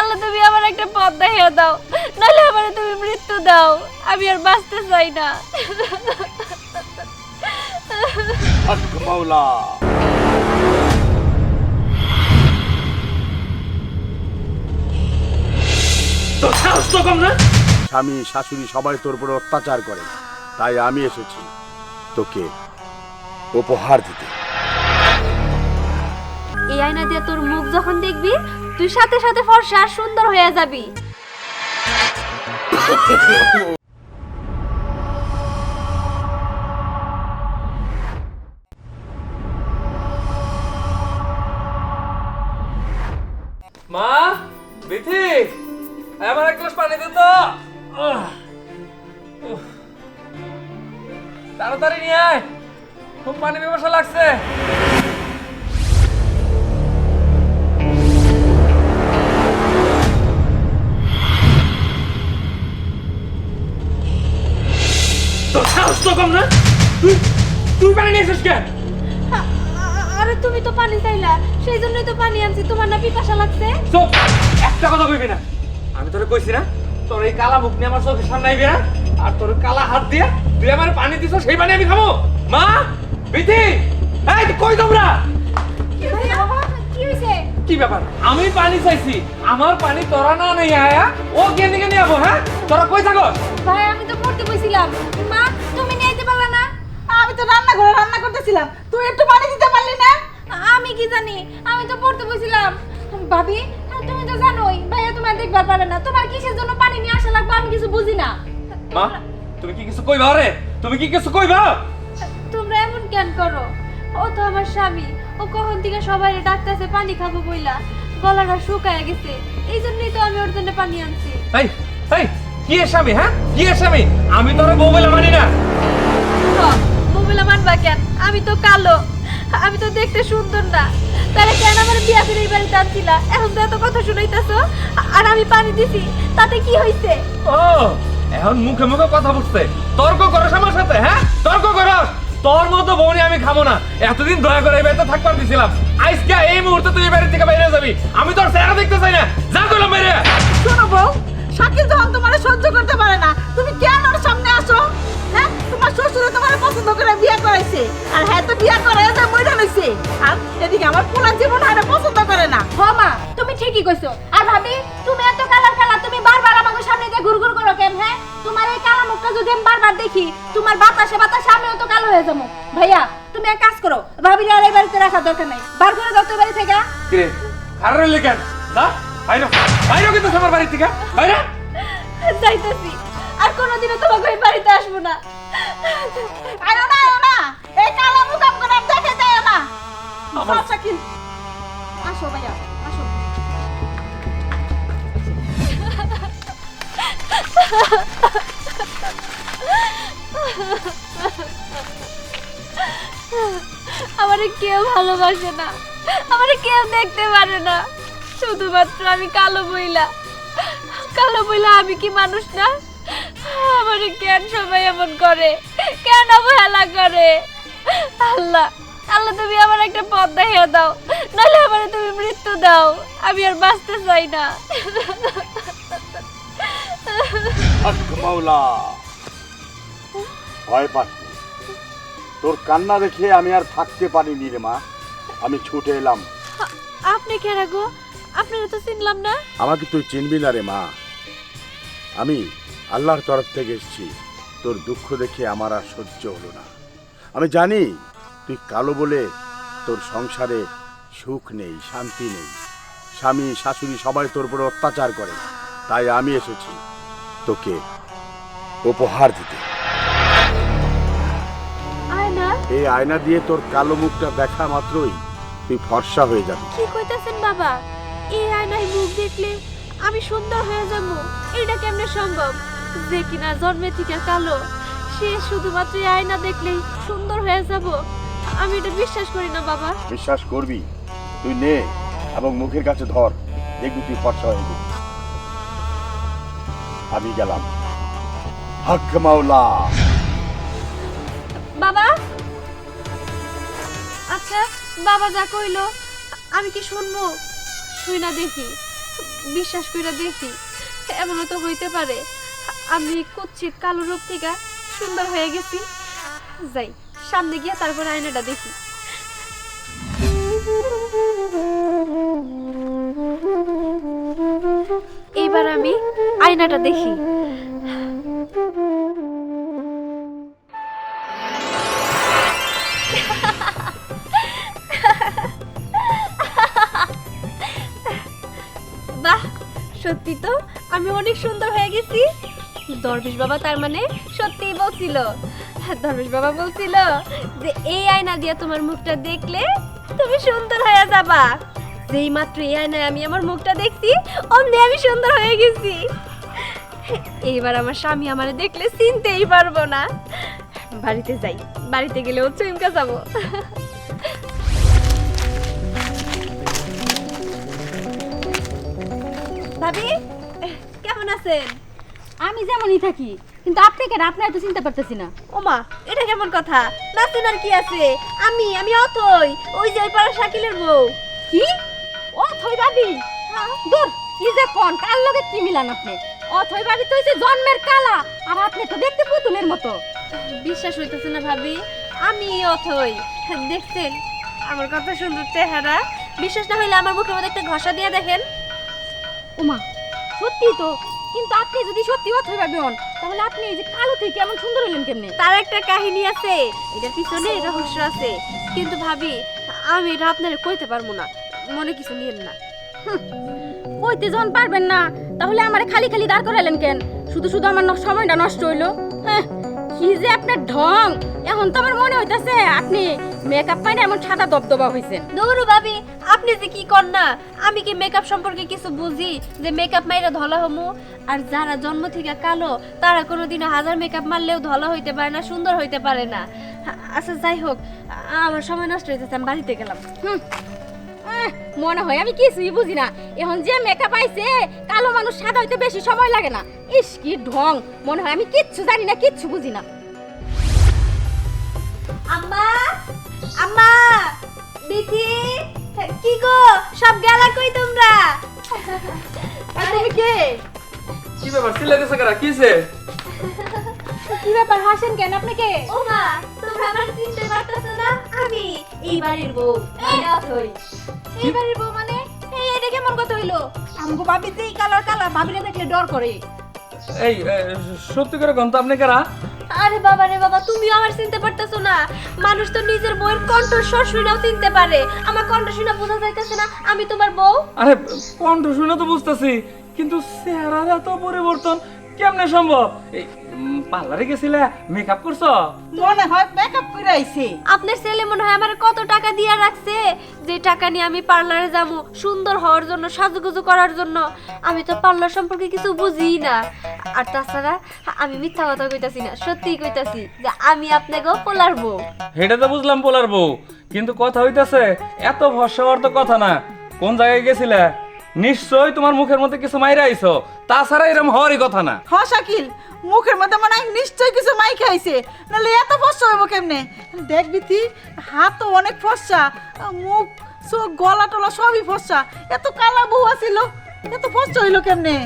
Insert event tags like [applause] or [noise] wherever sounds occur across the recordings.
আল্লাহ তুমি আমার একটা পথ দেখিয়ে দাও। নাহলে আমার তুমি মৃত্যু দাও। আমি আর বাঁচতে চাই না। হক মাওলা। তোর সাহস তো কম না? স্বামী শাশুড়ি সবাই তোর উপরে অত্যাচার করে। তাই আমি এসেছি তোকে উপহার দিতে। এই আয়না দিয়ে তোর মুখ যখন দেখবি, তুই সাথে সাথে ফর্সা আর সুন্দর হয়ে যাবি। কম না? তুই তুই পানি নিয়ে এসেছিস কেন? আরে তুমি তো পানি চাইলা সেই জন্যই তো পানি আনছি। তোমার না পিপাসা লাগছে? চুপ একটা কথা কইবি না। আমি তোরে কইছি না তোর এই কালা মুখ নিয়ে আমার চোখের সামনে আইবি না আর তোর কালা হাত দিয়ে তুই আমার পানি দিছ সেই পানি আমি খাব। মা বিথি এই কই তোমরা? কি ব্যাপার? আমি পানি চাইছি আমার পানি তোরা না নেই আয়া ও কে দিকে নিয়ে যাব হ্যাঁ? তোরা কই থাকো? ভাই আমি তো পড়তে বসছিলাম। মা আমি তো রান্না করে রান্না করতেছিলাম। তুই একটু পানি দিতে পারলি না? আমি কি জানি? আমি তো পড়তে বসছিলাম। ভাবি তুমি তো জানোই ভাইয়া তোমার দেখবার পারে না। তোমার কিসের জন্য পানি নিয়ে আসা লাগবে আমি কিছু বুঝি না। মা তুমি কি কিছু কইবা রে? তুমি কি কিছু কইবা? তোমরা এমন কেন করো? ও তো আমার স্বামী। ও কখন থেকে সবাই ডাকতেছে পানি খাব বইলা গলাটা শুকায় গেছে। এই জন্যই তো আমি ওর জন্য পানি আনছি। এই এই কি এর স্বামী হ্যাঁ? কি এর স্বামী? আমি তোর বউ বলে মানি না। মানবা কেন আমি তো কালো। আমি তো দেখতে সুন্দর না। তাহলে কেন আমার বিয়া করে এই বাড়িতে আনছিলা এখন তো এত কথা শুনাইতেছো। আর আমি পানি দিছি। তাতে কি হইছে? ও এখন মুখে মুখে কথা বুঝতে তর্ক করস আমার সাথে হ্যাঁ? তর্ক করস। তোর মতো বউনি আমি খাব না। এতদিন দয়া করে এই বাড়িতে থাকবার দিছিলাম। আজকে এই মুহূর্তে তুই এই বাড়ি থেকে বাইরে যাবি। আমি তোর চেহারা দেখতে চাই না। যা করলাম বাইরে। শোনো বউ শাকিল যখন তোমার সহ্য করতে পারে না। তুমি কেন ওর সামনে তোমার শ্বশুর তোমার পছন্দ করে বিয়ে করাইছে। আর হ্যাঁ তো বিয়ে করাই যে মইরা লইছে। আর এদিকে আমার পোলা জীবন হারে পছন্দ করে না। হ মা তুমি ঠিকই কইছো। আর ভাবি তুমি এত কালার কালা তুমি বারবার আমাকে সামনে দিয়ে ঘুরঘুর করো কেন হ্যাঁ? তোমার এই কালা মুখটা যদি আমি বারবার দেখি তোমার বাতাসে বাতাসে আমিও তো কালো হয়ে যাব। ভাইয়া তুমি এক কাজ করো ভাবির আর এই বাড়িতে রাখার দরকার নাই। বার করে দাও তো বাড়ি থেকে। কিরে রইলে কেন? যা বাইরে বাইরে কিন্তু আমার বাড়ি থেকে বাইরে। যাইতেছি। আর কোনোদিনও তোমাকে এই বাড়িতে আসব না। আয়ো না আয়ো না এই কালা মুকাম করে আর দেখে যায় না। সব শাকিল আসো ভাইয়া আসো। আমারে কেউ ভালোবাসে না। আমারে কেউ দেখতে পারে না। শুধুমাত্র আমি কালো বইলা কালো বইলা আমি কি মানুষ না? আমারে কেন সবাই এমন করে। কেন অবহেলা করে? আল্লাহ আল্লাহ তুমি আমার একটা পথ দেখিয়ে দাও। নাহলে আমারে তুমি মৃত্যু দাও। আমি আর বাঁচতে চাই না। মাওলা। ভয় পাচ্ছি তোর কান্না দেখে আমি আর থাকতে পারিনি রে মা। আমি ছুটে এলাম। আপনি কে গো? আপনারা তো চিনলাম না। আমাকে তুই চিনবি না রে মা। আমি আল্লাহর তরফ থেকে এসেছি। তোর দুঃখ দেখে আমার আর সহ্য হলো না। আমি জানি তুই কালো বলে তোর সংসারে সুখ নেই শান্তি নেই। স্বামী শাশুড়ি সবাই তোর উপরে অত্যাচার করে। তাই আমি এসেছি তোকে উপহার দিতে। এই আয়না দিয়ে তোর কালো মুখটা দেখা মাত্রই তুই ফর্সা হয়ে যাবি। কি কইতাছেন বাবা? এই আয়নায় মুখ দেখলে আমি সুন্দর হয়ে যাব। এটা কেমনে সম্ভব? যে কিনা জন্মে থেকে কালো সে শুধুমাত্র এই আয়না দেখলেই সুন্দর হয়ে যাব। আমি এটা বিশ্বাস করি না বাবা। বিশ্বাস করবি? তুই নে এবং মুখের কাছে ধর। দেখবি তুই ফর্সা হয়ে যাবি আমি গেলাম। হক মাওলা। বাবা! আচ্ছা বাবা যা কইলো আমি কি শুনব? শুই না দেখি। বিশ্বাস করে দেখি। এমনও তো হইতে পারে। আমি কুচ্ছিত কালো রূপ থেকে সুন্দর হয়ে গেছি। যাই, সামনে গিয়ে তারপর আয়নাটা দেখি। এবার আমি আয়নাটা দেখি। দরবেশ বাবা তার মানে সত্যিই বলছিল। দরবেশ বাবা বলছিল যে, এই আয়না দিয়ে তোমার মুখটা দেখলে তুমি সুন্দর হয়ে যাবা। যেই মাত্র এই আয়নায় আমি আমার মুখটা দেখছি, অমনি আমি সুন্দর হয়ে গেছি। এইবার আমার স্বামী আমারে দেখলে চিনতেই পারব না। বাড়িতে যাই, বাড়িতে গেলেও চুমকা যাব। ভাবি, কেমন আছেন? আমি যেমনই থাকি কিন্তু আপনি কেন? আপনি এত চিন্তা করতেছি না। ওমা এটা কেমন কথা? নাচেন আর কি আছে? আমি আমি অথই ওই যে ওই পাড়া শাকিলের বউ। কি? ও থই ভাবি? দূর কি যে কোন? কার লগে কি মিলান আপনি? অথই ভাবি তো হইছে জন্মের কালা আর আপনি তো দেখতে পুতুলের মতো। বিশ্বাস হইতেছে না ভাবি আমি অথই। দেখছেন আমার কথা সুন্দর চেহারা। বিশ্বাস না হইলে আমার মুখের মধ্যে একটা ঘষা দিয়ে দেখেন। ওমা সত্যি তো কিন্তু আপনি যদি সত্যি ও ভাবে হন তাহলে আপনি এই যে কালো থেকে এমন সুন্দর হলেন কেমনে? তার একটা কাহিনী আছে। এটার পিছনে রহস্য আছে। কিন্তু ভাবি আমি এটা আপনার কইতে পারব না। মনে কিছু নিয়েন না। কইতে যখন পারবেন না তাহলে আমার খালি খালি দাঁড় করালেন কেন? শুধু শুধু আমার সময়টা নষ্ট হইল। হ্যাঁ কি যে আপনার ঢং? এখন তো আমার মনে হইতাছে আপনি মেকআপ পাইনা এমন সাদা দবদবা হইছেন। দৌড়ু ভাবি আপনি যে কি কর না? আমি কি মেকআপ সম্পর্কে কিছু বুঝি যে মেকআপ মাইরা ধলা হমু? আর যারা জন্ম থেকে কালো তারা কোনোদিনও হাজার মেকআপ মারলেও ধলা হইতে পারে না সুন্দর হইতে পারে না। আচ্ছা যাই হোক আমার সময় নষ্ট হইতেছে আমি বাড়িতে গেলাম। হুম। মনে হয় আমি কিছুই বুঝি না। এখন যে মেকআপ আইছে কালো মানুষ সাদা হইতে বেশি সময় লাগে না। ইস কি ঢং। মনে হয় আমি কিচ্ছু জানি না কিচ্ছু বুঝি না। আম্মা আম্মা দিদি কি গো সব গেলা কই তোমরা? আর তুমি কে? কি ব্যাপার চিল্লাইতেছে কারা? কিছে [laughs] কি ব্যাপার হাসেন কেন আপনি কে ও মা তোমরা আমার চিনতে পারতেছো না আমি এই বাড়ির বউ এই বাড়ির বউ মানে? এই এটা কেমন কথা হইল। আমগো ভাবি যে এই কালার কালার ভাবিরে দেখলে ডর করে। এই সত্যি করে কোন তো আপনি কারা? আরে বাবা রে বাবা তুমিও আমার চিনতে পারতেছো না। মানুষ তো নিজের বউয়ের কণ্ঠস্বর শুনেও চিনতে পারে। আমার কণ্ঠ শুনে বোঝা যাইতেছে না আমি তোমার বউ? আরে কণ্ঠ শুনে তো বুঝতেছি কিন্তু চেহারার এত পরিবর্তন কেমনে সম্ভব? পার্লারে গেছিলে মেকআপ করছ? মনে হয় মেকআপ করে আইছে। আপনার ছেলে মনে হয় আমার কত টাকা দিয়ে রাখছে? যে টাকা নিয়ে আমি পার্লারে যাব সুন্দর হওয়ার জন্য সাজুগুজু করার জন্য আমি তো পার্লার সম্পর্কে কিছু বুঝিই না। আর তাছাড়া আমি মিথ্যা কথা কইতাছি না সত্যিই কইতাছি যে আমি আপনাকেও পোলার বউ। এটা তো বুঝলাম পোলার বউ কিন্তু কথা হইতাছে এত ভরসা হওয়ার তো কথা না। কোন জায়গায় গেছিলে? নিশ্চয়ই তোমার মুখের মধ্যে কিছু মাইরা আইছো। তাছাড়া এরকম হওয়ারই কথা না। হ শাকিল। মুখের মধ্যে মনে হয় নিশ্চয় কিছু মাই খাইছে নাহলে এত ফসা হইব কেমনে? দেখবি তুই হাত তো অনেক ফসা মুখ চোখ গলা টলা সবই ফসা। এত কালা বউ আছিল এত ফসা হইল কেমনে?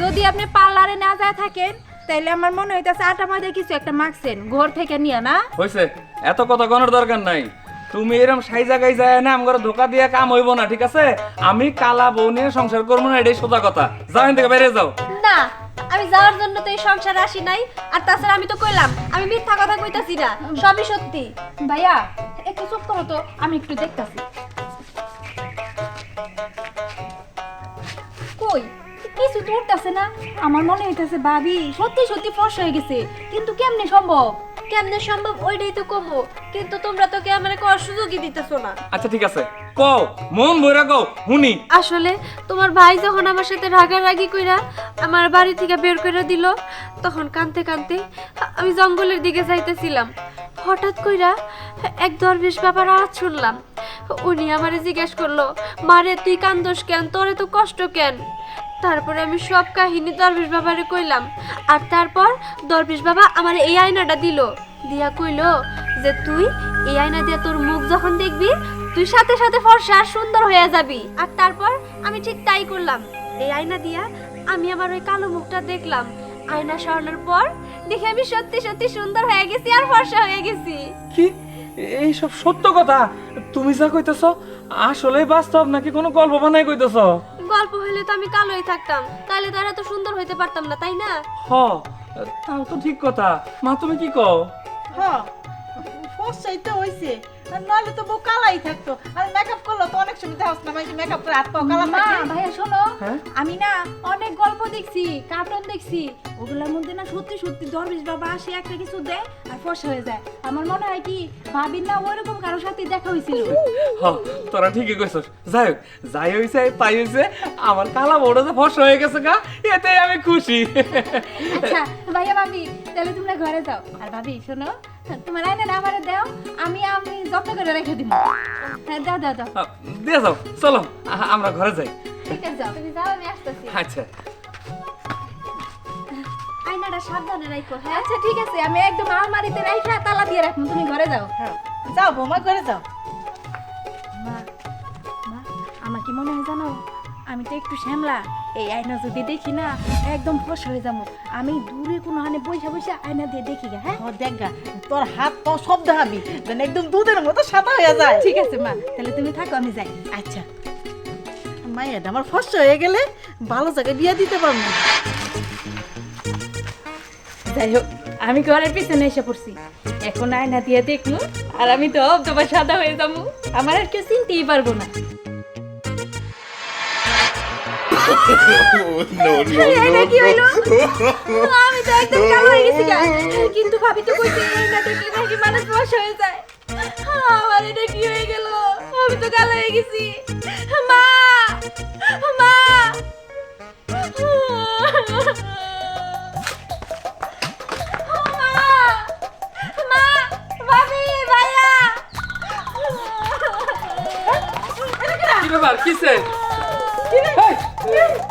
যদি আপনি পার্লারে না যায় থাকেন তাইলে আমার মনে হইতাছে আটা মাঝে কিছু একটা মাখছেন ঘর থেকে নিয়ে না? হয়েছে এত কথা গণের দরকার নাই। তুমি এরকম সাই জায়গায় যায় না আমার ধোকা দিয়ে কাম হইব না, ঠিক আছে? আমি কালা বউ নিয়ে সংসার করব না, এটাই সোজা কথা। যাও এখান থেকে, বাইরে যাও। না, আমি যাওয়ার জন্য তো এই সংসারে আসি নাই, আর তাছাড়া আমি তো কইলাম, আমি মিথ্যা কথা কইতাছি না, সবই সত্যি। ভাইয়া, একটু চুপ করো তো, আমি একটু দেখতাছি। কই, কিছু তো উঠতেছে না, আমার মনে হইতাছে ভাবি সত্যি সত্যি ফর্স হয়ে গেছে, কিন্তু কেমনে সম্ভব? কেমনে সম্ভব? ওইটাই তো কমো। কিন্তু তোমরা তো কে আমার করার সুযোগই দিতেছো না। আচ্ছা ঠিক আছে। কও মন ভরে কও হুনি আসলে তোমার ভাই যখন আমার সাথে রাগারাগি কইরা আমার বাড়ি থেকে বের করে দিল তখন কানতে কানতে আমি জঙ্গলের দিকে যাইতেছিলাম। হঠাৎ কইরা এক দরবেশ বাবার আওয়াজ শুনলাম। উনি আমারে জিজ্ঞেস করল মারে তুই কান্দোস কেন? তোরে তো কষ্ট কেন? তারপরে আমি সব কাহিনী দরবেশ বাবারে কইলাম। আর তারপর দরবেশ বাবা আমার এই আয়নাটা দিল। দিয়া কইলো যে তুই এই আয়না দিয়ে তোর মুখ যখন দেখবি, তুই সাথে সাথে ফর্সা আর সুন্দর হয়ে যাবি। আর তারপর আমি ঠিক তাই করলাম। এই আয়না দিয়া আমি আমার ওই কালো মুখটা দেখলাম। আয়না সরানোর পর দেখে আমি সত্যি সত্যি সুন্দর হয়ে গেছি আর ফর্সা হয়ে গেছি। কি? এইসব সত্য কথা? তুমি যা কইতেছ আসলে বাস্তব নাকি কোনো গল্প বানাই কইতেছ? গল্প হইলে তো আমি কালোই থাকতাম। তাহলে তারা তো এত সুন্দর হইতে পারতাম না তাই না? হ তাও তো ঠিক কথা। মা তুমি কি কও? হ্যাঁ ফসাই চাইতে হইছে। নাহলে তো বউ কালাই থাকতো। আর মেকআপ করল তো অনেক সুবিধা হচ্ছে না মাইকে মেকআপ করে হাত পাও কালা মা থাকে ভাইয়া শোনো হ্যাঁ? আমি না অনেক গল্প দেখছি কার্টুন দেখছি। ওগুলোর মধ্যে না সত্যি সত্যি দরবেশ বাবা আসে একটা কিছু দেয় আর ফসা হয়ে যায়। আমার মনে হয় কি ভাবির না ওইরকম কারোর সাথে দেখা হয়েছিল। হ তোরা ঠিকই কইছস। যাই হোক যাই হইছে তাই হইছে। আমার কালা বড় যে ফর্সা হয়ে গেছে গা এতেই আমি খুশি। আচ্ছা ভাইয়া ভাবি তাহলে তোমরা ঘরে যাও। আর ভাবি শোনো তোমার আয়না না আমারে দাও আমি আমি যত্ন করে রেখে দিব। হ্যাঁ দাও দাও দাও। দিয়ে যাও চলো আমরা ঘরে যাই। ঠিক আছে তুমি যাও আমি আসতেছি। আচ্ছা। আয়নাটা সাবধানে রাখো হ্যাঁ? আচ্ছা ঠিক আছে আমি একদম আলমারিতে রাইখা তালা দিয়ে রাখব তুমি ঘরে যাও। হ্যাঁ। যাও বৌমা ঘরে যাও। মা মা আমার কি মনে হয় জানো? আমি তো একটু শ্যামলা। এই আয়না যদি দেখি না একদম ফস হয়ে যাব। আমি দূরে কোনো হানে বৈশা বৈশা আয়না দিয়ে দেখি গা হ্যাঁ? ও দেখ গা, তোর হাত পাও সব দেখাবি মানে একদম দুধের মতো সাদা হয়ে যায়। ঠিক আছে মা তাহলে তুমি থাকো আমি যাই। আচ্ছা। মায়ের আমার ফসা হয়ে গেলে ভালো জায়গায় বিয়ে দিতে পারব। যাই হোক। আমি ঘরের পিছনে এসে পড়ছি। এখন আয়না দিয়ে দেখল আর আমি তো তোমার সাদা হয়ে যাব। আমার আর কেউ চিনতেই পারব না। [laughs] এটা কি হইল আমি তো একদম কালো হয়ে গেছি গা। কিন্তু ভাবি তো কইছে এই না দেখলে নাকি মানুষ বয়স হয়ে যায় আমার এটা কি হয়ে গেল আমি তো কালো হয়ে গেছি মা মা মা! মা! ভাবি, ভাইয়া! কি ব্যাপার কিসে Yeah.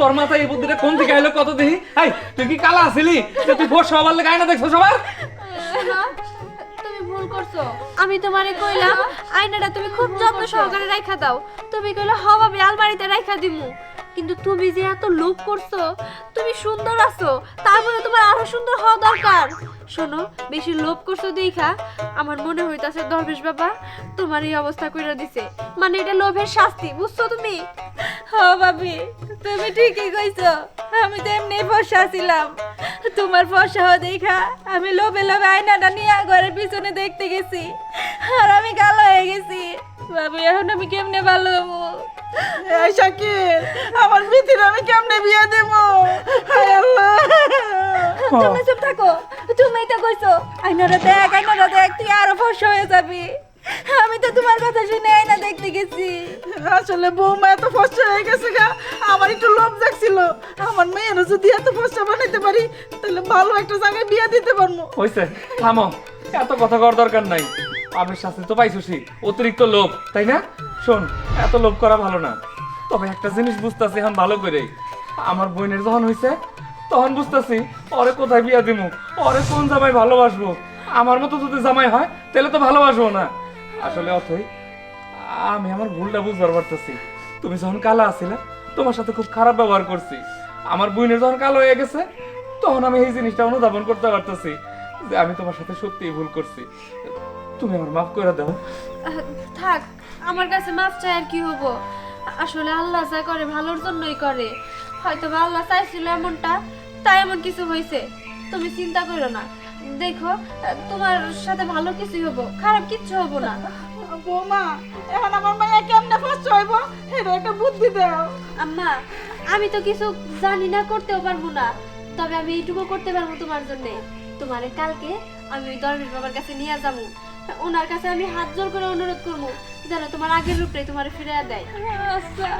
তোর মাথায় এই বুদ্ধিটা কোন থেকে আইলো কত দেখি এই, তুই কি কালা আছিলি? তুই ফর্সা হবার লেগে আয়না দেখছ সবার? তুমি আমি তোমারে কইলাম, আয়নাটা তুমি খুব যত্ন সহকারে রাখা দাও। তুমি রাখা দিমু। কিন্তু তুমি যে এত লোভ করছ, তুমি সুন্দর আছো তারপরে তোমার আরও সুন্দর হওয়া দরকার। শোনো, বেশি লোভ করছ দেখা, আমার মনে হইতাছে দরবেশ বাবা তোমার এই অবস্থা কইরা দিছে। মানে এটা লোভের শাস্তি, বুঝছ তুমি? হ্যাঁ ভাবি তুমি ঠিকই কইছো। আমি তো এমনি ফসা ছিলাম। তোমার হওয়া দেখা আমি লোভে লোভে আয়নাটা নিয়ে ঘরের পিছনে দেখতে গেছি। আর আমি কালো হয়ে গেছি। ভাবি এখন আমি কেমনে ভালো হব? শাকির আমার মিথির আমি কেমনে বিয়ে দেবো? তুমি চুপ থাকো। তুমি তো কইছো আয়নাটা দেখ আয়নাটা দেখ তুই আরও ফসা হয়ে যাবি। আমি তো তোমার কথা শুনে আয়না দেখতে গেছি। আসলে বৌমা এত ফসা হয়ে গেছে গা। আমার একটু লোভ জাগছিল। আমার মেয়েরও যদি এত ফসা বানাইতে পারি তাহলে ভালো একটা জায়গায় বিয়ে দিতে পারব। হইছে থামো। এত কথা করার দরকার নাই। আমি শাস্তি তো পাইছুসি। অতিরিক্ত লোভ তাই না? শোন এত লোভ করা ভালো না। তবে একটা জিনিস বুঝতেছি এখন ভালো করে। আমার বোনের যখন হইছে তখন বুঝতেছি ওরে কোথায় বিয়া দিমু? ওরে কোন জামাই ভালোবাসবো? আমার মতো যদি জামাই হয় তাহলে তো ভালোবাসবো না। আসলে অথই, আমি আমার ভুলটা বুঝবার পারতেছি। তুমি যখন কালা আছিলে, তোমার সাথে খুব খারাপ ব্যবহার করছি। আমার বোনের যখন কালো হয়ে গেছে, তখন আমি এই জিনিসটা অনুধাবন করতে পারতেছি যে আমি তোমার সাথে সত্যিই ভুল করছি। তুমি আমার মাফ করে দাও। থাক, আমার কাছে মাফ চাই আর কি হব? আসলে আল্লাহ যা করে ভালোর জন্যই করে। হয়তো বা আল্লাহ চাইছিল এমনটা, তাই এমন কিছু হয়েছে। তুমি চিন্তা করো না। দেখো তোমার সাথে ভালো কিছুই হব খারাপ কিচ্ছু হব না। বৌমা এখন আমার মেয়ে কেমনে ফসা হইব? এটা একটা বুদ্ধি দাও। আম্মা আমি তো কিছু জানি না করতেও পারব না। তবে আমি এইটুকু করতে পারব তোমার জন্য। তোমারে কালকে আমি ওই দরবেশ বাবার কাছে নিয়ে যাব। ওনার কাছে আমি হাত জোর করে অনুরোধ করব যেন তোমার আগের রূপটাই তোমার ফিরে দেয়। আচ্ছা।